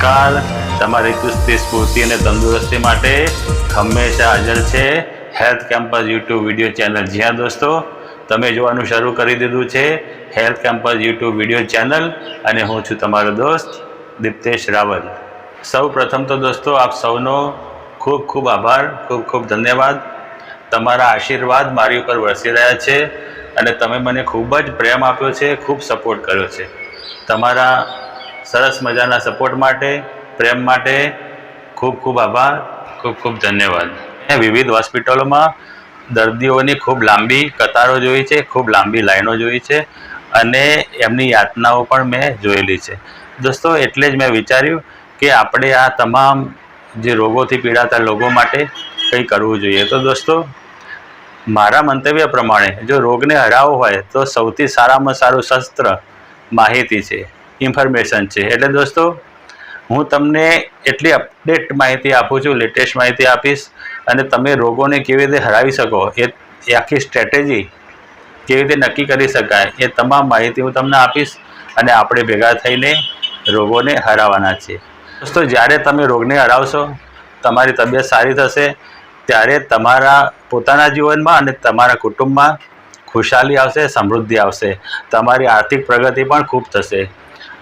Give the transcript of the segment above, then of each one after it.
નમસ્કાર તમારી ચુસ્તી સ્ફૂર્તિ અને તંદુરસ્તી માટે હંમેશા હાજર છે health campus YouTube video channel. જ્યાં દોસ્તો, તમે જોવાનું શરૂ કરી દીધું છે health campus YouTube video channel અને હું છું તમારો દોસ્ત દીપ્તેશ રાવલ. સૌ પ્રથમ તો દોસ્તો આપ સૌનો ખૂબ ખૂબ આભાર, ખૂબ ખૂબ ધન્યવાદ. તમારા આશીર્વાદ મારી ઉપર વરસી રહ્યા છે અને તમે મને ખૂબ જ પ્રેમ આપ્યો છે, ખૂબ સપોર્ટ કર્યો છે. તમારા સરસ મજાના સપોર્ટ માટે, પ્રેમ માટે ખૂબ ખૂબ આભાર, ખૂબ ખૂબ ધન્યવાદ. વિવિધ હોસ્પિટલોમાં દર્દીઓની ખૂબ લાંબી કતારો જોઈ છે, ખૂબ લાંબી લાઈનો જોઈ છે અને એમની યાતનાઓ પણ મેં જોયેલી છે. દોસ્તો, એટલે જ મેં વિચાર્યું કે આપણે આ તમામ જે રોગોથી પીડાતા લોકો માટે કંઈ કરવું જોઈએ. તો દોસ્તો, મારા મંતવ્ય પ્રમાણે જો રોગને હરાવવો હોય તો સૌથી સારામાં સારું શસ્ત્ર માહિતી છે. ઇન્ફોર્મેશન છે. એટલે દોસ્તો, હું તમને એટલી અપડેટ માહિતી આપું છું લેટેસ્ટ માહિતી આપીશ અને તમે રોગોને કેવી રીતે હરાવી શકો, એ આખી સ્ટ્રેટેજી કેવી રીતે નક્કી કરી શકાય, એ તમામ માહિતી હું તમને આપીશ અને આપણે ભેગા થઈને રોગોને હરાવવાના છીએ. દોસ્તો, જ્યારે તમે રોગને હરાવશો, તમારી તબિયત સારી થશે, ત્યારે તમારા પોતાના જીવનમાં અને તમારા કુટુંબમાં ખુશાલી આવશે, સમૃદ્ધિ આવશે. તમારી આર્થિક પ્રગતિ પણ ખૂબ થશે.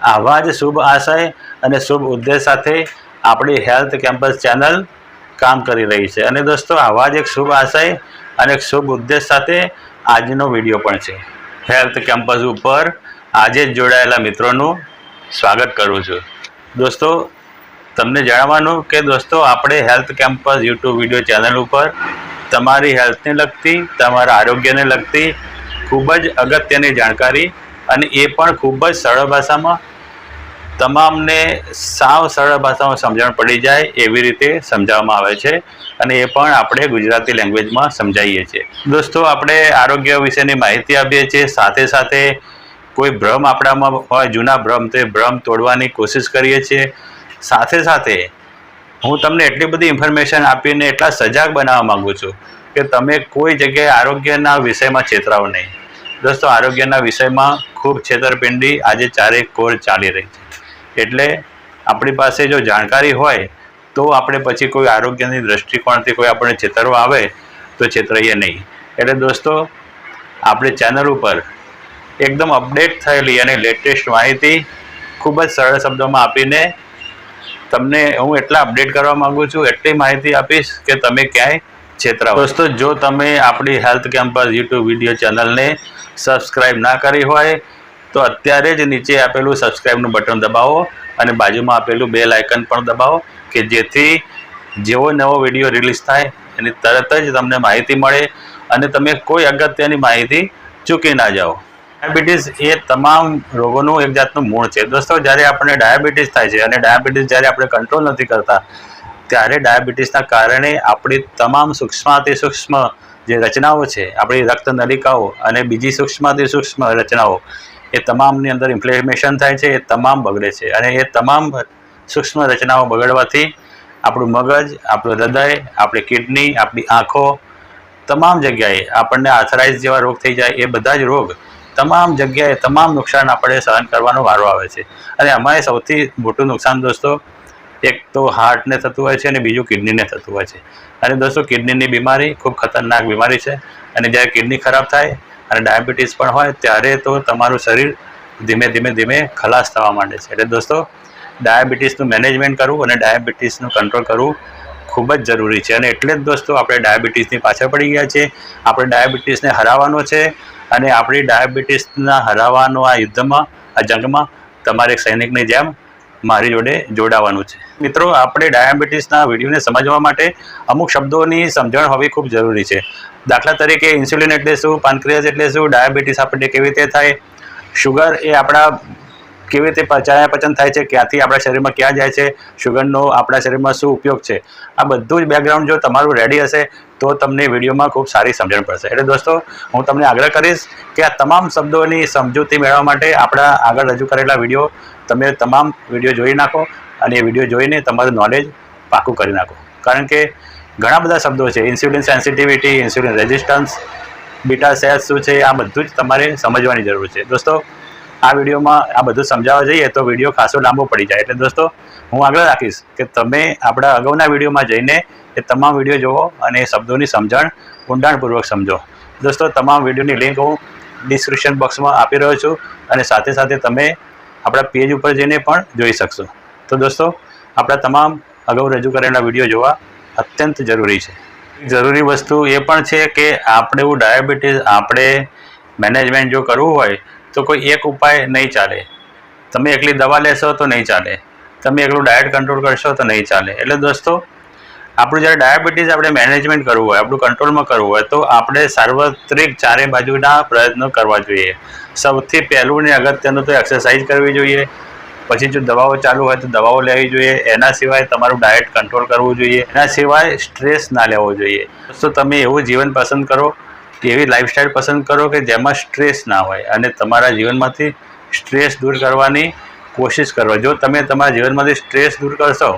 આવા જ શુભ આશય અને શુભ ઉદ્દેશ સાથે આપણી હેલ્થ કેમ્પસ ચેનલ કામ કરી રહી છે. અને દોસ્તો, આવા જ એક શુભ આશય અને એક શુભ ઉદ્દેશ સાથે આજનો વીડિયો પણ છે. હેલ્થ કેમ્પસ ઉપર આજે જ જોડાયેલા મિત્રોનું સ્વાગત કરું છું. દોસ્તો, તમને જણાવવાનું કે દોસ્તો, આપણે health campus YouTube video channel ઉપર તમારી હેલ્થને લગતી, તમારા આરોગ્યને લગતી ખૂબ જ અગત્યની જાણકારી અને એ પણ ખૂબ જ સરળ ભાષામાં તમામને સાવ સરળ ભાષામાં સમજણ પડી જાય એવી રીતે સમજાવવામાં આવે છે અને એ પણ આપણે ગુજરાતી લેંગ્વેજમાં સમજાવીએ છીએ. દોસ્તો, આપણે આરોગ્ય વિશેની માહિતી આપીએ છીએ. સાથે સાથે કોઈ ભ્રમ આપણામાં હોય, જૂના ભ્રમ, તો ભ્રમ તોડવાની કોશિશ કરીએ છીએ. સાથે સાથે હું તમને એટલી બધી ઇન્ફોર્મેશન આપીને એટલા સજાગ બનાવવા માગું છું કે તમે કોઈ જગ્યાએ આરોગ્યના વિષયમાં છેતરાઓ નહીં. દોસ્તો, આરોગ્યના વિષયમાં ખૂબ છેતરપિંડી આજે ચારેક કોર ચાલી રહી છે. એટલે આપણી પાસે જો જાણકારી હોય, તો આપણે પછી કોઈ આરોગ્યની દૃષ્ટિકોણથી કોઈ આપણે છેતરવા આવે, તો છેતરાઈએ નહીં. એટલે દોસ્તો, આપણી ચેનલ ઉપર એકદમ અપડેટ થયેલી અને લેટેસ્ટ માહિતી ખૂબ જ સરળ શબ્દોમાં આપીને તમને હું એટલા અપડેટ કરવા માગું છું, એટલી માહિતી આપીશ કે તમે ક્યાંય છેતરાઓ દોસ્તો, જો તમે આપણી હેલ્થ કેમ્પસ યુટ્યુબ વીડિયો ચેનલને સબસ્ક્રાઈબ ના કરી હોય, તો અત્યારે જ નીચે આપેલું સબસ્ક્રાઈબનું બટન દબાવો અને બાજુમાં આપેલું બેલ આઇકન પણ દબાવો કે જેથી જેવો નવો વીડિયો રિલીઝ થાય એની તરત જ તમને માહિતી મળે અને તમે કોઈ અગત્યની માહિતી ચૂકી ના જાઓ. ડાયાબિટીસ એ તમામ રોગોનું એક જાતનું મૂળ છે. દોસ્તો, જ્યારે આપણને ડાયાબિટીસ થાય છે અને ડાયાબિટીસ જ્યારે આપણે કંટ્રોલ નથી કરતા ત્યારે ડાયાબિટીસના કારણે આપણી તમામ સૂક્ષ્માતિ સૂક્ષ્મ જે રચનાઓ છે, આપણી રક્ત નલિકાઓ અને બીજી સૂક્ષ્માતિ સૂક્ષ્મ રચનાઓ, એ તમામની અંદર ઇન્ફ્લેમેશન થાય છે, એ તમામ બગડે છે અને એ તમામ સૂક્ષ્મ રચનાઓ બગડવાથી આપણું મગજ, આપણું હૃદય, આપણી કિડની, આપણી આંખો, તમામ જગ્યાએ આપણને આર્થરાઇઝ જેવા રોગ થઈ જાય, એ બધા જ રોગ તમામ જગ્યાએ તમામ નુકસાન આપણે સહન કરવાનો વારો આવે છે. અને અમારે સૌથી મોટું નુકસાન દોસ્તો એક તો હાર્ટને થતું હોય છે અને બીજું કિડનીને થતું હોય છે. અને દોસ્તો કિડનીની બીમારી ખૂબ ખતરનાક બીમારી છે. અને જ્યારે કિડની ખરાબ થાય અને ડાયાબિટીસ પણ હોય, ત્યારે તો તમારું શરીર ધીમે ધીમે ધીમે ખલાસ થવા માંડે છે. એટલે દોસ્તો ડાયાબિટીસનું મેનેજમેન્ટ કરવું અને ડાયાબિટીસનું કંટ્રોલ કરવું ખૂબ જ જરૂરી છે. અને એટલે જ દોસ્તો, આપણે ડાયાબિટીસની પાછળ પડી ગયા છે આપણે ડાયાબિટીસને હરાવવાનો છે અને આપણી ડાયાબિટીસના હરાવવાનો આ યુદ્ધમાં, આ જંગમાં તમારે સૈનિકની જેમ મારી જોડે જોડાવાનું છે. મિત્રો, આપણે ડાયાબિટીસના વિડીયોને સમજવા માટે અમુક શબ્દોની સમજણ હોવી ખૂબ જરૂરી છે. દાખલા તરીકે ઇન્સ્યુલિન એટલે શું, પાનક્રિયાસ એટલે શું, ડાયાબિટીસ આપણને કેવી રીતે થાય શુગર એ આપણા કેવી રીતે પચાયા પચન થાય છે, ક્યાંથી આપણા શરીરમાં ક્યાં જાય છે શુગરનો આપણા શરીરમાં શું ઉપયોગ છે, આ બધું જ બેકગ્રાઉન્ડ જો તમારું રેડી હશે, તો તમને વિડીયોમાં ખૂબ સારી સમજણ પડશે. એટલે દોસ્તો, હું તમને આગ્રહ કરીશ કે આ તમામ શબ્દોની સમજૂતી મેળવવા માટે આપણા આગળ રજૂ કરેલા વીડિયો તમે તમામ વીડિયો જોઈ નાખો અને એ વીડિયો જોઈને તમારું નોલેજ પાકું કરી નાખો. કારણ કે ઘણા બધા શબ્દો છે insulin sensitivity insulin resistance beta cells શું છે, આ બધું જ તમારે સમજવાની જરૂર છે. દોસ્તો, આ વિડીયોમાં આ બધું સમજાવવા જઈએ તો વીડિયો ખાસો લાંબો પડી જાય. એટલે દોસ્તો, હું આગળ રાખીશ કે તમે આપણા અગાઉના વિડીયોમાં જઈને એ તમામ વીડિયો જુઓ અને એ શબ્દોની સમજણ ઊંડાણપૂર્વક સમજો. દોસ્તો, તમામ વિડીયોની લિંક હું ડિસ્ક્રિપ્શન બોક્સમાં આપી રહ્યો છું અને સાથે સાથે તમે આપણા પેજ ઉપર જઈને પણ જોઈ શકશો. તો દોસ્તો, આપણા તમામ અગાઉ રજૂ કરેલા વીડિયો જોવા અત્યંત જરૂરી છે. જરૂરી વસ્તુ એ પણ છે કે આપણે એવું ડાયાબિટીસ આપણે મેનેજમેન્ટ જો કરવું હોય, તો કોઈ એક ઉપાય નહીં ચાલે. તમે એકલી દવા લેશો તો નહીં ચાલે. તમે એકલું ડાયટ કંટ્રોલ કરશો તો નહીં ચાલે. એટલે દોસ્તો આપણું જ્યારે ડાયાબિટીસ આપણે મેનેજમેન્ટ કરવું હોય, આપણું કંટ્રોલમાં કરવું હોય, તો આપણે સાર્વત્રિક ચારે બાજુના પ્રયત્નો કરવા જોઈએ. સૌથી પહેલું ને અગત્યનું તો એક્સરસાઇઝ કરવી જોઈએ. પછી જો દવાઓ ચાલુ હોય તો દવાઓ લેવી જોઈએ. એના સિવાય તમારું ડાયટ કંટ્રોલ કરવું જોઈએ. એના સિવાય સ્ટ્રેસ ના લેવો જોઈએ. તો તમે એવું જીવન પસંદ કરો, એવી લાઇફસ્ટાઈલ પસંદ કરો કે જેમાં સ્ટ્રેસ ના હોય અને તમારા જીવનમાંથી સ્ટ્રેસ દૂર કરવાની કોશિશ કરો. જો તમે તમારા જીવનમાંથી સ્ટ્રેસ દૂર કરશો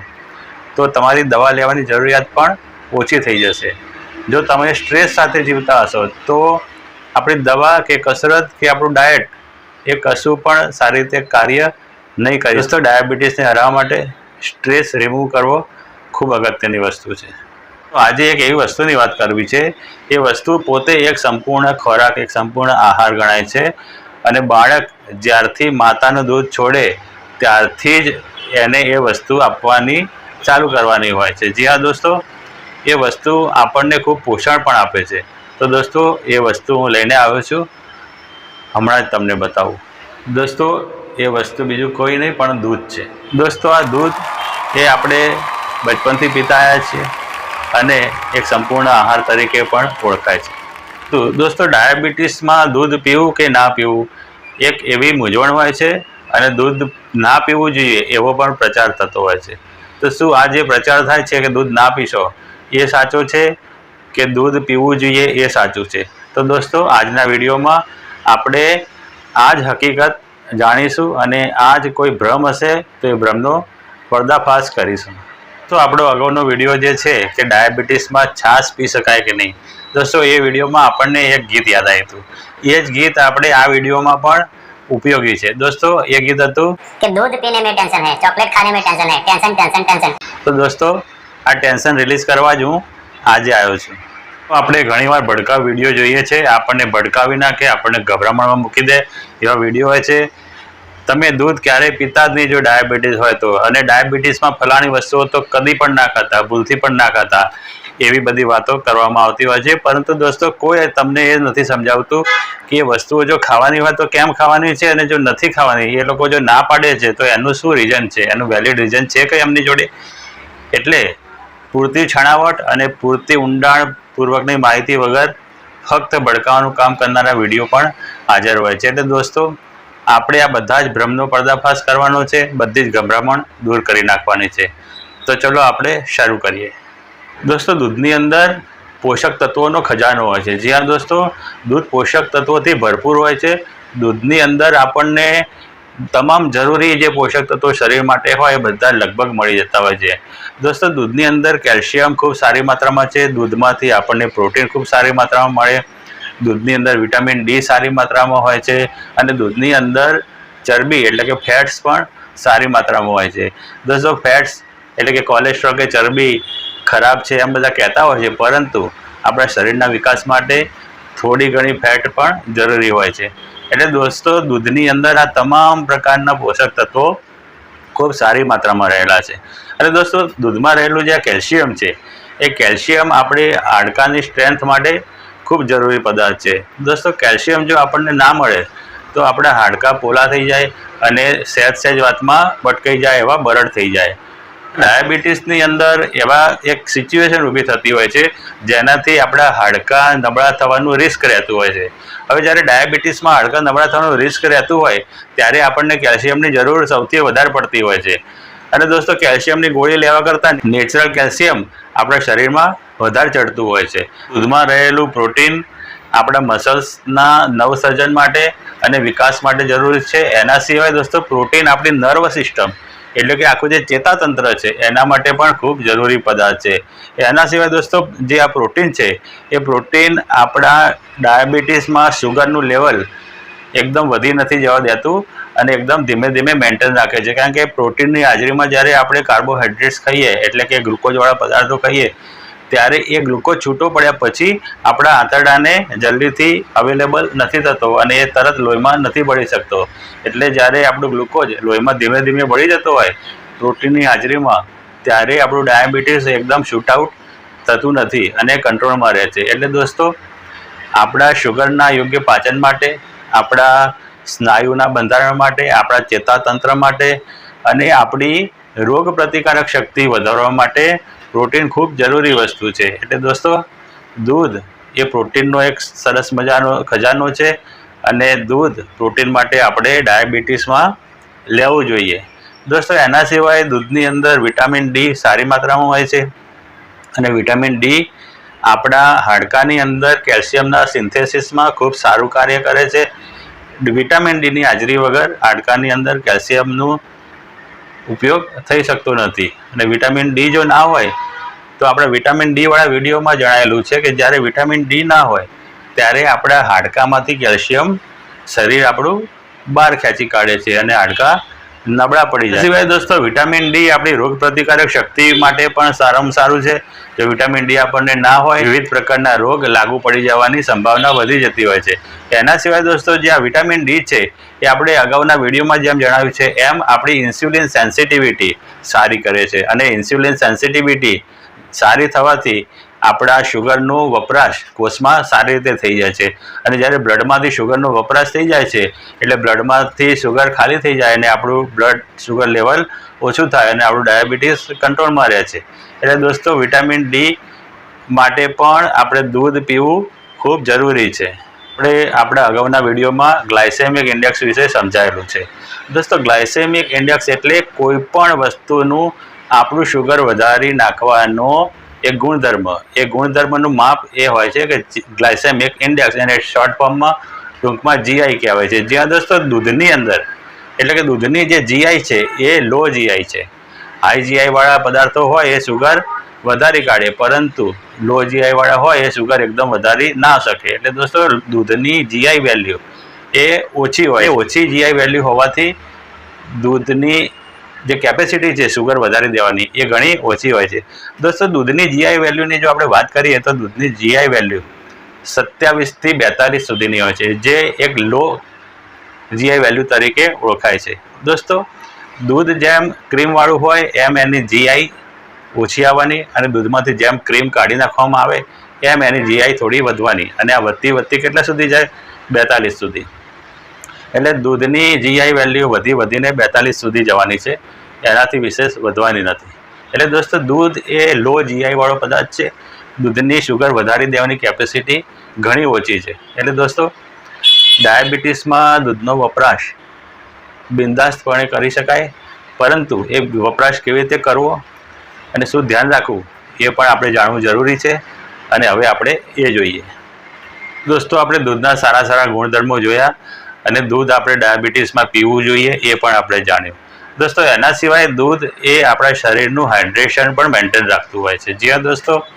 તો તમારી દવા લેવાની જરૂરિયાત પણ ઓછી થઈ જશે. જો તમે સ્ટ્રેસ સાથે જીવતા હશો, તો આપણી દવા કે કસરત કે આપણું ડાયટ એ કશું પણ સારી રીતે કાર્ય નહીં કરી તો ડાયાબિટીસને હરાવવા માટે સ્ટ્રેસ રિમૂવ કરવો ખૂબ અગત્યની વસ્તુ છે. આજે એક એવી વસ્તુની વાત કરવી છે. એ વસ્તુ પોતે એક સંપૂર્ણ ખોરાક, એક સંપૂર્ણ આહાર ગણાય છે અને બાળક જ્યારથી માતાનું દૂધ છોડે, ત્યારથી જ એને એ વસ્તુ આપવાની ચાલુ કરવાની હોય છે. જી હા, દોસ્તો, એ વસ્તુ આપણને ખૂબ પોષણ પણ આપે છે. તો દોસ્તો, એ વસ્તુ હું લઈને આવ્યો છું. હમણાં જ તમને બતાવું. દોસ્તો, એ વસ્તુ બીજું કોઈ નહીં, પણ દૂધ છે. દોસ્તો, આ દૂધ એ આપણે બચપનથી પીતા આવ્યા છીએ અને એક સંપૂર્ણ આહાર તરીકે પણ ઓળખાય છે. તો દોસ્તો, ડાયાબિટીસમાં દૂધ પીવું કે ના પીવું, એક એવી મૂંઝવણ હોય છે અને દૂધ ના પીવું જોઈએ એવો પણ પ્રચાર થતો હોય છે. તો શું આ જે પ્રચાર થાય છે કે દૂધ ના પીશો? એ સાચો છે કે દૂધ પીવું જોઈએ એ સાચું છે? તો દોસ્તો, આજના વિડીયોમાં આપણે આ જ હકીકત જાણીશું અને આ જ કોઈ ભ્રમ હશે તો એ ભ્રમનો પર્દાફાશ કરીશું. તો આપણો અગાઉનો વીડિયો જે છે કે ડાયાબિટીસમાં છાશ પી શકાય કે નહીં? દોસ્તો, એ વિડીયોમાં આપણને એક ગીત યાદ આવ્યું એ જ ગીત આપણે આ વિડીયોમાં પણ ઉપયોગી છે. દોસ્તો એ ગીત હતું. કે દૂધ પીને મેં ટેન્શન હે ચોકલેટ ખાને મેં ટેન્શન હે. Tension tension tension. તો દોસ્તો આ ટેન્શન રિલીઝ કરવા જ હું આજે આવ્યો છું. આપણે ઘણીવાર ભડકાવ વીડિયો જોઈએ છે. આપણને ભડકાવી નાખે આપણને ગભરામણમાં મૂકી દે એવા વીડિયો હોય છે. તમે દૂધ ક્યારેય પીતા જ નહીં જો ડાયાબિટીસ હોય તો. અને ડાયાબિટીસમાં ફલાણી વસ્તુઓ તો કદી પણ ના ખાતા ભૂલથી પણ ના ખાતા. એવી બધી વાતો કરવામાં આવતી હોય છે. પરંતુ દોસ્તો, કોઈ તમને એ નથી સમજાવતું કે એ વસ્તુઓ જો ખાવાની હોય તો કેમ ખાવાની છે અને જો નથી ખાવાની, એ લોકો જો ના પાડે છે, તો એનું શું રીઝન છે? એનું વેલિડ રીઝન છે કે એમની જોડે? એટલે પૂરતી છણાવટ અને પૂરતી ઊંડાણપૂર્વકની માહિતી વગર ફક્ત ભડકાવાનું કામ કરનારા વીડિયો પણ હાજર હોય છે. એટલે દોસ્તો, આપણે આ બધા જ ભ્રમનો પર્દાફાશ કરવાનો છે, બધી જ ગભરામણ દૂર કરી નાખવાની છે. તો ચલો આપણે શરૂ કરીએ. દોસ્તો, દૂધની અંદર પોષક તત્વોનો ખજાનો હોય છે. જ્યાં દોસ્તો, દૂધ પોષક તત્વોથી ભરપૂર હોય છે. દૂધની અંદર આપણને તમામ જરૂરી જે પોષક તત્વો શરીર માટે હોય, એ બધા લગભગ મળી જતા હોય છે. દોસ્તો, દૂધની અંદર કેલ્શિયમ ખૂબ સારી માત્રામાં છે. દૂધમાંથી આપણને પ્રોટીન ખૂબ સારી માત્રામાં મળે. દૂધની અંદર વિટામિન ડી સારી માત્રામાં હોય છે અને દૂધની અંદર ચરબી એટલે કે ફેટ્સ પણ સારી માત્રામાં હોય છે. દોસ્તો, ફેટ્સ એટલે કે કોલેસ્ટ્રોલ કે ચરબી ખરાબ છે એમ બધા કહેતા હોય છે, પરંતુ આપણા શરીરના વિકાસ માટે થોડી ઘણી ફેટ પણ જરૂરી હોય છે. એટલે દોસ્તો, દૂધની અંદર આ તમામ પ્રકારના પોષક તત્વો ખૂબ સારી માત્રામાં રહેલા છે. અને દોસ્તો, દૂધમાં રહેલું જે કેલ્શિયમ છે, એ કેલ્શિયમ આપણી હાડકાની સ્ટ્રેન્થ માટે ખૂબ જરૂરી પદાર્થ છે. દોસ્તો, કેલ્શિયમ જો આપણને ના મળે, તો આપણા હાડકાં પોલા થઈ જાય અને સહેજ સહેજ વાતમાં ભટકાઈ જાય એવા બરડ થઈ જાય. ડાયાબિટીસની અંદર એવા એક સિચ્યુએશન ઊભી થતી હોય છે, જેનાથી આપણા હાડકાં નબળા થવાનું રિસ્ક રહેતું હોય છે. હવે જ્યારે ડાયાબિટીસમાં હાડકાં નબળા થવાનું રિસ્ક રહેતું હોય, ત્યારે આપણને કેલ્શિયમની જરૂર સૌથી વધારે પડતી હોય છે. અને દોસ્તો, કેલ્શિયમની ગોળી લેવા કરતાં નેચરલ કેલ્શિયમ આપણા શરીરમાં વધારે ચડતું હોય છે. દૂધમાં રહેલું પ્રોટીન આપણા મસલ્સના નવસર્જન માટે અને વિકાસ માટે જરૂરી છે. એના સિવાય દોસ્તો પ્રોટીન આપણી નર્વ સિસ્ટમ એટલે કે આખું જે ચેતાતંત્ર છે, એના માટે પણ ખૂબ જરૂરી પદાર્થ છે. એના સિવાય દોસ્તો, જે આ પ્રોટીન છે, એ પ્રોટીન આપણા ડાયાબિટીસમાં શુગરનું લેવલ એકદમ વધી નથી જવા દેતું અને એકદમ ધીમે ધીમે મેન્ટેન રાખે છે. કારણ કે પ્રોટીનની હાજરીમાં જ્યારે આપણે કાર્બોહાઈડ્રેટ્સ ખાઈએ, એટલે કે ગ્લુકોઝવાળા પદાર્થો ખાઈએ ત્યારે એ ગ્લુકોઝ છૂટો પડ્યા પછી આપણા આંતરડાને જલ્દીથી અવેલેબલ નથી થતો અને એ તરત લોહીમાં નથી ભળી શકતો. એટલે જ્યારે આપણું ગ્લુકોઝ લોહીમાં ધીમે ધીમે ભળી જતો હોય, પ્રોટીનની હાજરીમાં, ત્યારે આપણું ડાયાબિટીસ એકદમ શૂટઆઉટ થતું નથી અને કંટ્રોલમાં રહે છે. એટલે દોસ્તો, આપણા શુગરના યોગ્ય પાચન માટે, આપણા સ્નાયુના બંધારણ માટે, આપણા ચેતાતંત્ર માટે અને આપણી રોગ પ્રતિકારક શક્તિ વધારવા માટે પ્રોટીન ખૂબ જરૂરી વસ્તુ છે. એટલે દોસ્તો, દૂધ એ પ્રોટીનનો એક સરસ મજાનો ખજાનો છે અને દૂધ પ્રોટીન માટે આપણે ડાયાબિટીસમાં લેવું જોઈએ. દોસ્તો, એના સિવાય દૂધની અંદર વિટામિન ડી સારી માત્રામાં હોય છે અને વિટામિન ડી આપણા હાડકાની અંદર કેલ્શિયમના સિન્થેસિસમાં ખૂબ સારું કાર્ય કરે છે. વિટામિન ડીની હાજરી વગર હાડકાની અંદર કેલ્શિયમનું ઉપયોગ થઈ શકતો નથી. અને વિટામિન ડી જો ના હોય, તો આપણે વિટામિન ડી વાળા વિડીયોમાં જણાવેલું છે કે જ્યારે વિટામિન ડી ના હોય, ત્યારે આપણા હાડકામાંથી કેલ્શિયમ શરીર આપણું બહાર ખેંચી કાઢે છે અને હાડકા નબળા પડી જાય. સિવાય દોસ્તો વિટામિન ડી આપણી રોગ પ્રતિકારક શક્તિ માટે પણ સારામાં સારું છે. જો વિટામિન ડી આપણને ના હોય, વિવિધ પ્રકારના રોગ લાગુ પડી જવાની સંભાવના વધી જતી હોય છે. એના સિવાય દોસ્તો, જે આ વિટામિન ડી છે, એ આપણે અગાઉના વિડીયોમાં જેમ જણાવ્યું છે, એમ આપણી ઇન્સ્યુલિન સેન્સિટિવિટી સારી કરે છે. અને ઇન્સ્યુલિન સેન્સિટિવિટી સારી થવાથી આપણા શુગરનો વપરાશ કોષમાં સારી રીતે થઈ જાય છે. અને જ્યારે બ્લડમાંથી શુગરનો વપરાશ થઈ જાય છે, એટલે બ્લડમાંથી શુગર ખાલી થઈ જાય અને આપણું બ્લડ શુગર લેવલ ઓછું થાય અને આપણું ડાયાબિટીસ કંટ્રોલમાં રહે છે. એટલે દોસ્તો વિટામિન ડી માટે પણ આપણે દૂધ પીવું ખૂબ જરૂરી છે. આપણે આપણા અગાઉના વિડીયોમાં ગ્લાયસેમિક ઇન્ડેક્સ વિશે સમજાયેલું છે. દોસ્તો, ગ્લાયસેમિક ઇન્ડેક્સ એટલે કોઈ પણ વસ્તુનું આપણું શુગર વધારી નાખવાનો એક ગુણધર્મ, એ ગુણધર્મનું માપ એ હોય છે કે ગ્લાયસેમિક ઇન્ડેક્સ એને શોર્ટ ફોર્મમાં ટૂંકમાં જીઆઈ કહેવાય છે. જ્યાં દોસ્તો દૂધની અંદર, એટલે કે દૂધની જે જીઆઈ છે એ લો જીઆઈ છે. હાઈ જીઆઈવાળા પદાર્થો હોય એ સુગર વધારી કાઢે, પરંતુ લો જીઆઈવાળા હોય એ સુગર એકદમ વધારી ના શકે. એટલે દોસ્તો દૂધની જીઆઈ વેલ્યુ એ ઓછી હોય. એ ઓછી જીઆઈ વેલ્યુ હોવાથી દૂધની જે કેપેસિટી છે શુગર વધારી દેવાની, એ ઘણી ઓછી હોય છે. દોસ્તો, દૂધની જીઆઈ વેલ્યુની જો આપણે વાત કરીએ, તો દૂધની જીઆઈ વેલ્યુ સત્યાવીસથી બેતાલીસ સુધીની હોય છે, જે એક લો જીઆઈ વેલ્યુ તરીકે ઓળખાય છે. દોસ્તો, દૂધ જેમ ક્રીમવાળું હોય, એમ એની જીઆઈ ઓછી આવવાની અને દૂધમાંથી જેમ ક્રીમ કાઢી નાખવામાં આવે, એમ એની જીઆઈ થોડી વધવાની અને આ વધતી વધતી કેટલા સુધી જાય? બેતાલીસ સુધી. એટલે દૂધની જીઆઈ વેલ્યુ વધી વધીને બેતાલીસ સુધી જવાની છે. એનાથી વિશેષ વધવાની નથી. એટલે દોસ્તો, દૂધ એ લો જીઆઈ વાળો પદાર્થ છે. દૂધની શુગર વધારી દેવાની કેપેસિટી ઘણી ઓછી છે. એટલે દોસ્તો, ડાયાબિટીસમાં દૂધનો વપરાશ બિંદાસ્તપણે કરી શકાય, પરંતુ એ વપરાશ કેવી રીતે કરવો અને શું ધ્યાન રાખવું એ પણ આપણે જાણવું જરૂરી છે અને હવે આપણે એ જોઈએ. દોસ્તો, આપણે દૂધના સારા સારા ગુણધર્મો જોયા. અને દૂધ આપણે ડાયાબિટીસમાં પીવું જોઈએ એ પણ આપણે જાણ્યું. દોસ્તો, એના સિવાય દૂધ એ આપણા શરીરનું હાઇડ્રેશન પણ મેન્ટેન રાખતું હોય છે. જ્યાં દોસ્તો?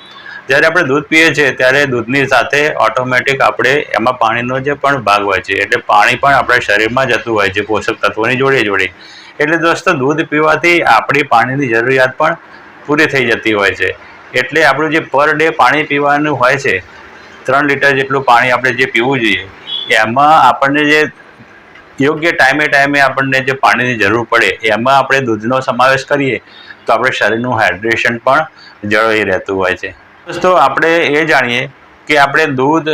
જ્યારે આપણે દૂધ પીએ છીએ, ત્યારે દૂધની સાથે ઓટોમેટિક આપણે એમાં પાણીનો જે પણ ભાગ હોય છે, એટલે પાણી પણ આપણા શરીરમાં જતું હોય છે, પોષક તત્વોની જોડે જોડે. એટલે દોસ્તો, દૂધ પીવાથી આપણી પાણીની જરૂરિયાત પણ પૂરી થઈ જતી હોય છે. એટલે આપણું જે પર ડે પાણી પીવાનું હોય છે, ત્રણ લીટર જેટલું પાણી આપણે જે પીવું જોઈએ એમાં આપણને જે યોગ્ય ટાઈમે ટાઈમે આપણને જે પાણીની જરૂર પડે, એમાં આપણે દૂધનો સમાવેશ કરીએ, તો આપણે શરીરનું હાઇડ્રેશન પણ જળવાઈ રહેતું હોય છે. દોસ્તો, આપણે એ જાણીએ કે આપણે દૂધ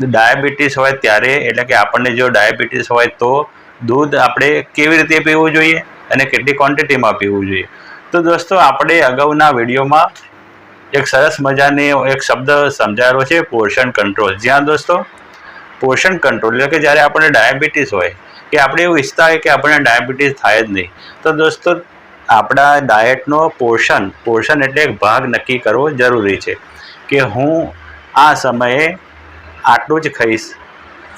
ડાયાબિટીસ હોય ત્યારે, એટલે કે આપણને જો ડાયાબિટીસ હોય તો દૂધ આપણે કેવી રીતે પીવું જોઈએ અને કેટલી ક્વોન્ટિટીમાં પીવું જોઈએ. તો દોસ્તો, આપણે અગાઉના વિડીયોમાં એક સરસ મજાની એક શબ્દ સમજાયેલો છે પોર્શન કંટ્રોલ જ્યાં દોસ્તો પોષણ કંટ્રોલ એટલે કે જ્યારે આપણને ડાયાબિટીસ હોય, કે આપણે એવું ઈચ્છતા હોય કે આપણને ડાયાબિટીસ થાય જ નહીં. તો દોસ્તો, આપણા ડાયટનો પોષણ પોષણ એટલે એક ભાગ નક્કી કરવો જરૂરી છે કે હું આ સમયે આટલું જ ખાઈશ,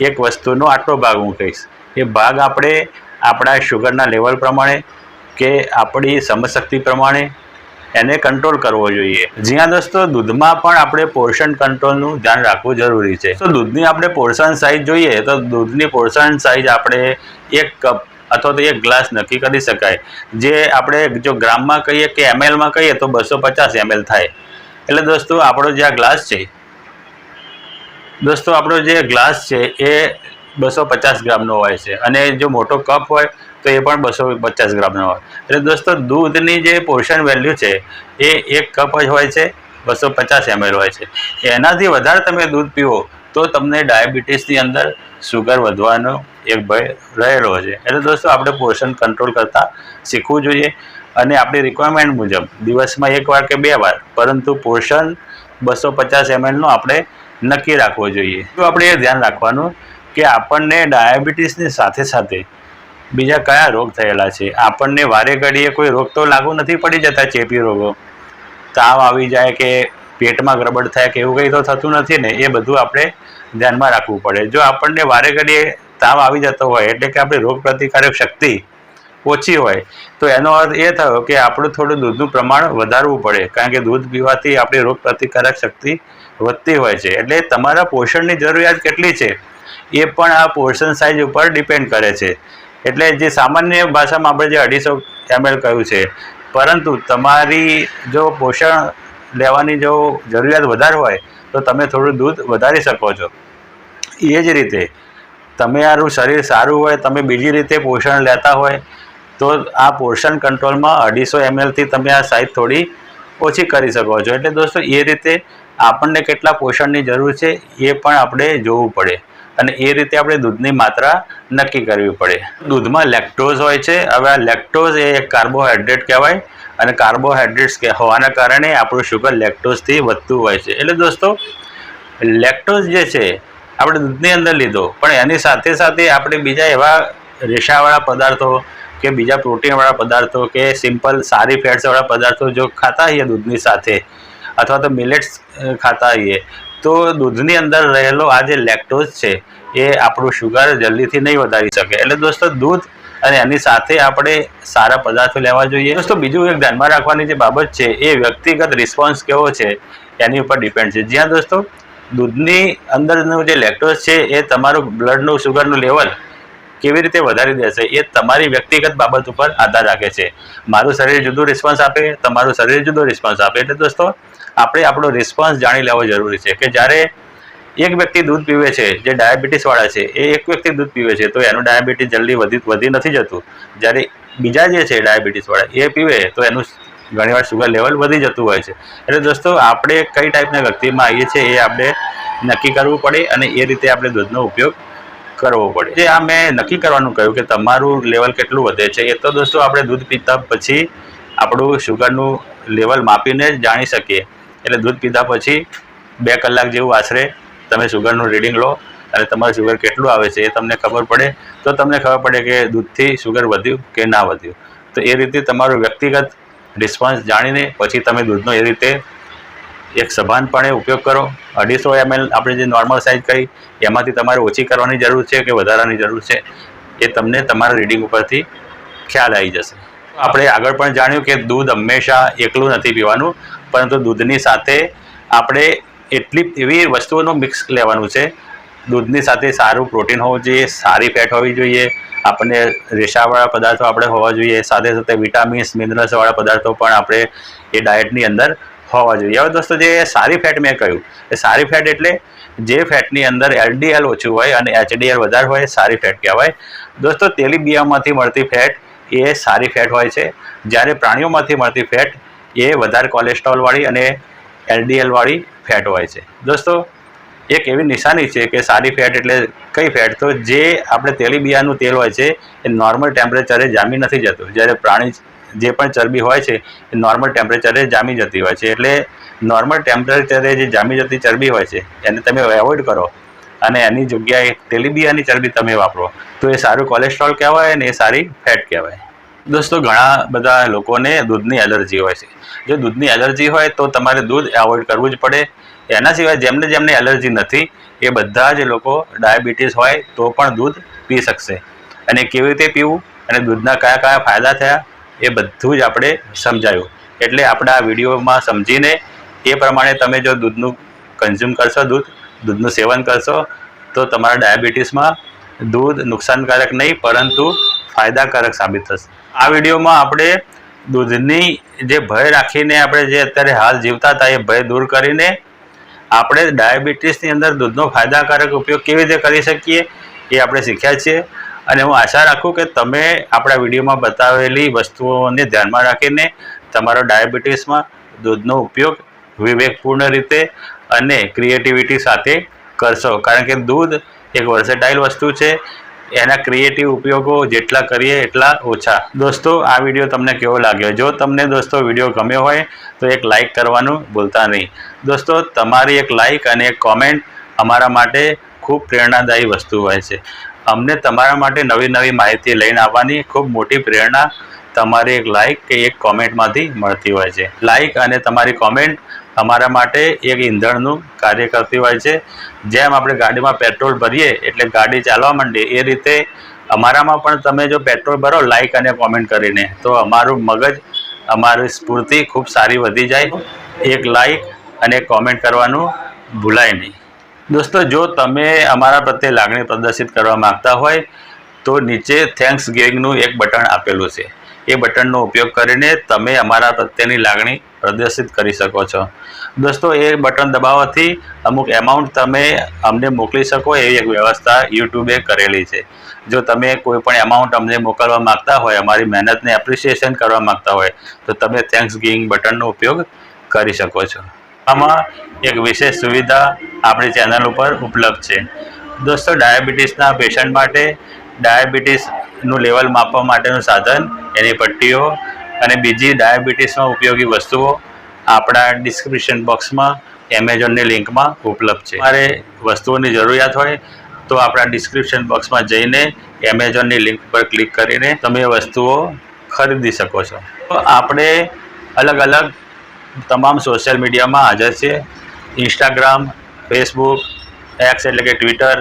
એક વસ્તુનો આટલો ભાગ હું ખાઈશ. એ ભાગ આપણે આપણા શુગરના લેવલ પ્રમાણે કે આપણી સમજશક્તિ પ્રમાણે એને કંટ્રોલ કરવો જોઈએ. જ્યાં દોસ્તો, દૂધમાં પણ આપણે પોર્શન કંટ્રોલનું ધ્યાન રાખવું જરૂરી છે. તો દૂધની આપણે પોર્શન સાઇઝ જોઈએ, તો દૂધની પોર્શન સાઇઝ આપણે એક કપ અથવા તો એક ગ્લાસ નક્કી કરી શકાય. જે આપણે જો ગ્રામમાં કહીએ કે એમએલમાં કહીએ, તો બસો પચાસ એમએલ થાય. એટલે દોસ્તો, આપણો જે આ ગ્લાસ છે, દોસ્તો, આપણો જે ગ્લાસ છે, એ બસો પચાસ ગ્રામનો હોય છે. અને જો મોટો કપ હોય તો એ પણ બસો પચાસ ગ્રામનો હોય. એટલે દોસ્તો, દૂધની જે પોર્શન વેલ્યુ છે, એ એક કપ જ હોય છે, બસો પચાસ એમએલ હોય છે. એનાથી વધારે તમે દૂધ પીવો, તો તમને ડાયાબિટીસની અંદર સુગર વધવાનો એક ભય રહેલો છે. એટલે દોસ્તો, આપણે પોર્શન કંટ્રોલ કરતાં શીખવું જોઈએ. અને આપણી રિક્વાયરમેન્ટ મુજબ, દિવસમાં એક વાર કે બે વાર, પરંતુ પોર્શન બસો પચાસ એમએલનું આપણે નક્કી રાખવો જોઈએ. તો આપણે એ ધ્યાન રાખવાનું કે આપણને ડાયાબિટીસની સાથે સાથે બીજા કયા રોગ થયેલા છે? આપણને વારે ઘડીએ કોઈ રોગ તો લાગુ નથી પડી જતા ચેપી રોગો. તાવ આવી જાય કે પેટમાં ગરબડ થાય કે એવું કંઈ તો થતું નથી ને, એ બધું આપણે ધ્યાનમાં રાખવું પડે. જો આપણને વારે ઘડીએ તાવ આવી જતો હોય, એટલે કે આપણી રોગ પ્રતિકારક શક્તિ ઓછી હોય, તો એનો અર્થ એ થયો કે આપણું થોડું દૂધનું પ્રમાણ વધારવું પડે, કારણ કે દૂધ પીવાથી આપણી રોગ પ્રતિકારક શક્તિ વધતી હોય છે. એટલે તમારા પોષણની જરૂરિયાત કેટલી છે? એ પણ આ પોર્શન સાઇઝ ઉપર ડિપેન્ડ કરે છે. એટલે જે સામાન્ય ભાષામાં આપણે જે અઢીસો એમએલ કહ્યું છે, પરંતુ તમારી જો પોષણ લેવાની જો જરૂરિયાત વધારે હોય, તો તમે થોડું દૂધ વધારી શકો છો. એ જ રીતે તમારું શરીર સારું હોય, તમે બીજી રીતે પોષણ લેતા હોય, તો આ પોષણ કંટ્રોલમાં અઢીસો એમએલથી તમે આ સાઈઝ થોડી ઓછી કરી શકો છો. એટલે દોસ્તો, એ રીતે આપણને કેટલા પોષણની જરૂર છે, એ પણ આપણે જોવું પડે. અને એ રીતે આપણે દૂધની માત્રા નક્કી કરવી પડે. દૂધમાં લેક્ટોઝ હોય છે. હવે આ લેક્ટોઝ એ એક કાર્બોહાઈડ્રેટ કહેવાય અને કાર્બોહાઈડ્રેટ્સ હોવાના કારણે આપણું શુગર લેક્ટોઝથી વધતું હોય છે. એટલે દોસ્તો લેક્ટોઝ જે છે, આપણે દૂધની અંદર લીધો, પણ એની સાથે સાથે આપણે બીજા એવા રેશાવાળા પદાર્થો કે બીજા પ્રોટીનવાળા પદાર્થો કે સિમ્પલ સારી ફેટ્સવાળા પદાર્થો જો ખાતા હોઈએ દૂધની સાથે, અથવા તો મિલેટ્સ ખાતા હોઈએ તો દૂધની અંદર રહેલો આ જે લેક્ટોઝ છે, એ આપણું શુગર જલ્દીથી નહીં વધારી શકે. એટલે દોસ્તો, દૂધ અને એની સાથે આપણે સારા પદાર્થો લેવા જોઈએ. દોસ્તો, બીજું એક ધ્યાનમાં રાખવાની જે બાબત છે, એ વ્યક્તિગત રિસ્પોન્સ કેવો છે, એની ઉપર ડિપેન્ડ છે. જ્યાં દોસ્તો, દૂધની અંદરનું જે લેક્ટોઝ છે, એ તમારું બ્લડનું શુગરનું લેવલ કેવી રીતે વધારી દેશે, એ તમારી વ્યક્તિગત બાબત ઉપર આધાર રાખે છે. મારું શરીર જુદું રિસ્પોન્સ આપે, તમારું શરીર જુદો રિસ્પોન્સ આપે. એટલે દોસ્તો આપણે આપણો રિસ્પોન્સ જાણી લેવો જરૂરી છે કે જ્યારે એક વ્યક્તિ દૂધ પીવે છે, જે ડાયાબિટીસવાળા છે, એ એક વ્યક્તિ દૂધ પીવે છે, તો એનું ડાયાબિટીસ જલ્દી વધી વધી નથી જતું. જ્યારે બીજા જે છે ડાયાબિટીસવાળા એ પીવે, તો એનું ઘણીવાર સુગર લેવલ વધી જતું હોય છે. એટલે દોસ્તો, આપણે કઈ ટાઈપના વ્યક્તિમાં આવીએ છીએ એ આપણે નક્કી કરવું પડે અને એ રીતે આપણે દૂધનો ઉપયોગ કરવો પડે. જે આ મેં નક્કી કરવાનું કહ્યું કે તમારું લેવલ કેટલું વધે છે, એ તો દોસ્તો, આપણે દૂધ પીતા પછી આપણું શુગરનું લેવલ માપીને જ જાણી શકીએ. એટલે દૂધ પીધા પછી બે કલાક જેવું આશરે તમે શુગરનું રીડિંગ લો અને તમારું શુગર કેટલું આવે છે એ તમને ખબર પડે. તો તમને ખબર પડે કે દૂધથી શુગર વધ્યું કે ના વધ્યું. તો એ રીતે તમારું વ્યક્તિગત રિસ્પોન્સ જાણીને પછી તમે દૂધનો એ રીતે એક સભાનપણે ઉપયોગ કરો. અઢીસો એમએલ આપણે જે નોર્મલ સાઇઝ કરી એમાંથી તમારે ઓછી કરવાની જરૂર છે કે વધારાની જરૂર છે એ તમને તમારા રીડિંગ ઉપરથી ખ્યાલ આવી જશે. આપણે આગળ પણ જાણ્યું કે દૂધ હંમેશા એકલું નથી પીવાનું. પરંતુ દૂધની સાથે આપણે એટલી એવી વસ્તુઓનું મિક્સ લેવાનું છે. દૂધની સાથે સારું પ્રોટીન હોવું જોઈએ, સારી ફેટ હોવી જોઈએ, આપણને રેશાવાળા પદાર્થો આપણે હોવા જોઈએ, સાથે સાથે વિટામિન્સ મિનરલ્સવાળા પદાર્થો પણ આપણે એ ડાયટની અંદર હોવા જોઈએ. હવે દોસ્તો જે સારી ફેટ મેં કહ્યું, એ સારી ફેટ એટલે જે ફેટની અંદર એલડીએલ ઓછું હોય અને એચડીએલ વધારે હોય, સારી ફેટ કહેવાય. દોસ્તો તેલીબિયામાંથી મળતી ફેટ એ સારી ફેટ હોય છે. જ્યારે પ્રાણીઓમાંથી મળતી ફેટ એ વધારે કોલેસ્ટ્રોલવાળી અને એલડીએલવાળી ફેટ હોય છે. દોસ્તો, એક એવી નિશાની છે કે સારી ફેટ એટલે કઈ ફેટ તો જે આપણે તેલીબિયાનું તેલ હોય છે, એ નોર્મલ ટેમ્પરેચરે જામી નથી જતું. જ્યારે પ્રાણી જે પણ ચરબી હોય છે, એ નોર્મલ ટેમ્પરેચરે જામી જતી હોય છે. એટલે નોર્મલ ટેમ્પરેચરે જે જામી જતી ચરબી હોય છે, એને તમે એવોઇડ કરો અને એની જગ્યાએ તેલીબિયાની ચરબી તમે વાપરો. તો એ સારું કોલેસ્ટ્રોલ કહેવાય અને એ સારી ફેટ કહેવાય. દોસ્તો, ઘણા બધા લોકોને દૂધની એલર્જી હોય છે. જો દૂધની એલર્જી હોય તો તમારે દૂધ એવોઇડ કરવું જ પડે. એના સિવાય જેમને જેમને એલર્જી નથી, એ બધા જ લોકો ડાયાબિટીસ હોય તો પણ દૂધ પી શકશે. અને કેવી રીતે પીવું અને દૂધના કયા કયા ફાયદા થયા, એ બધું જ આપણે સમજાયું. એટલે આપણે આ વિડીયોમાં સમજીને એ પ્રમાણે તમે જો દૂધનું કન્ઝ્યુમ કરશો, દૂધ, દૂધનું સેવન કરશો, તો તમારા ડાયાબિટીસમાં દૂધ નુકસાનકારક નહીં, પરંતુ ફાયદાકારક સાબિત થશે. આ વિડીયોમાં આપણે દૂધની જે ભય રાખીને આપણે જે અત્યારે હાલ જીવતા હતા, એ ભય દૂર કરીને આપણે ડાયાબિટીસની અંદર દૂધનો ફાયદાકારક ઉપયોગ કેવી રીતે કરી શકીએ એ આપણે શીખ્યા છીએ. અને હું આશા રાખું કે તમે આપણા વિડીયોમાં બતાવેલી વસ્તુઓને ધ્યાનમાં રાખીને તમારો ડાયાબિટીસમાં દૂધનો ઉપયોગ વિવેકપૂર્ણ રીતે અને ક્રિએટિવિટી સાથે કરશો. કારણ કે દૂધ એક વર્સેટાઇલ વસ્તુ છે. એના ક્રિએટિવ ઉપયોગો જેટલા કરીએ એટલા ઓછા. દોસ્તો, આ વીડિયો તમને કેવો લાગ્યો? જો તમને દોસ્તો વીડિયો ગમ્યો હોય, તો એક લાઈક કરવાનું ભૂલતા નહીં. દોસ્તો, તમારી એક લાઈક અને એક કોમેન્ટ અમારા માટે ખૂબ પ્રેરણાદાયી વસ્તુ હોય છે. અમને તમારા માટે નવી નવી માહિતી લઈને આવવાની ખૂબ મોટી પ્રેરણા તમારી એક લાઈક કે એક કોમેન્ટમાંથી મળતી હોય છે. લાઇક અને તમારી કોમેન્ટ અમારા માટે એક ઈંધણનું કાર્ય કરતી હોય છે. જેમ આપણે ગાડીમાં પેટ્રોલ ભરીએ એટલે ગાડી ચાલવા માંડે એ રીતે અમારામાં પણ તમે જો પેટ્રોલ ભરો લાઇક અને કોમેન્ટ કરીને તો અમારું મગજ, અમારી સ્ફૂર્તિ ખૂબ સારી વધી જાય. એક લાઈક અને કોમેન્ટ કરવાનું ભૂલાય નહીં. દોસ્તો, જો તમે અમારા પ્રત્યે લાગણી પ્રદર્શિત કરવા માંગતા હોય તો નીચે થેન્ક્સ ગિવિંગનું એક બટન આપેલું છે. એ બટનનો ઉપયોગ કરીને તમે અમારા પ્રત્યેની લાગણી પ્રદર્શિત કરી શકો છો. દોસ્તો, એ બટન દબાવવાથી અમુક એમાઉન્ટ તમે અમને મોકલી શકો એવી એક વ્યવસ્થા યુટ્યુબે કરેલી છે. જો તમે કોઈ પણ એમાઉન્ટ અમને મોકલવા માંગતા હોય, અમારી મહેનતને એપ્રિસિએશન કરવા માંગતા હોય, તો તમે થેન્ક્સ ગિવિંગ બટનનો ઉપયોગ કરી શકો છો. આમાં એક વિશેષ સુવિધા આપણી ચેનલ ઉપર ઉપલબ્ધ છે. દોસ્તો, ડાયાબિટીસના પેશન્ટ માટે ડાયાબિટીસનું લેવલ માપવા માટેનું સાધન, એની પટ્ટીઓ અને બીજી ડાયાબિટીસમાં ઉપયોગી વસ્તુઓ આપણા ડિસ્ક્રિપ્શન બોક્સમાં એમેઝોનની લિંકમાં ઉપલબ્ધ છે. મારે વસ્તુઓની જરૂરિયાત હોય તો આપણા ડિસ્ક્રિપ્શન બોક્સમાં જઈને એમેઝોનની લિંક પર ક્લિક કરીને તમે વસ્તુઓ ખરીદી શકો છો. તો આપણે અલગ અલગ તમામ સોશિયલ મીડિયામાં હાજર છે ઇન્સ્ટાગ્રામ ફેસબુક એક્સ એટલે કે ટ્વિટર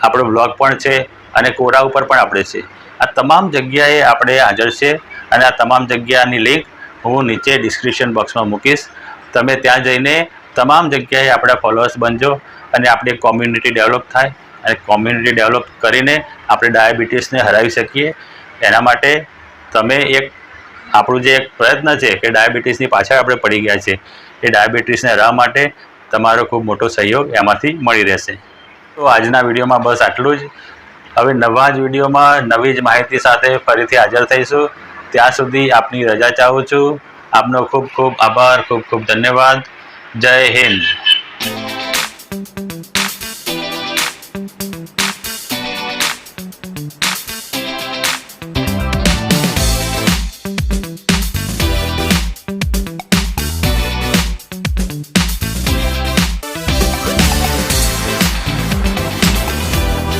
આપણો બ્લોગ પણ છે. અને કોરા ઉપર પણ આપણે છે આ તમામ જગ્યાએ આપણે હાજર છે અને આ તમામ જગ્યાની લિંક હું નીચે ડિસ્ક્રિપ્શન બોક્સમાં મૂકીશ. તમે ત્યાં જઈને તમામ જગ્યાએ આપણા ફોલોઅર્સ બનજો અને આપણી કોમ્યુનિટી ડેવલપ થાય અને કોમ્યુનિટી ડેવલપ કરીને આપણે ડાયાબિટીસને હરાવી શકીએ. એના માટે તમે એક, આપણું જે એક પ્રયત્ન છે કે ડાયાબિટીસની પાછળ આપણે પડી ગયા છે એ ડાયાબિટીસને હરાવવા માટે તમારો ખૂબ મોટો સહયોગ એમાંથી મળી રહેશે. તો આજના વિડીયોમાં બસ આટલું જ. હવે નવા જ વિડીયોમાં નવી જ માહિતી સાથે ફરીથી હાજર થઈશું. ત્યાં સુધી આપની રજા ચાહું છું. આપનો ખૂબ ખૂબ આભાર, ખૂબ ખૂબ ધન્યવાદ. જય હિન્દ.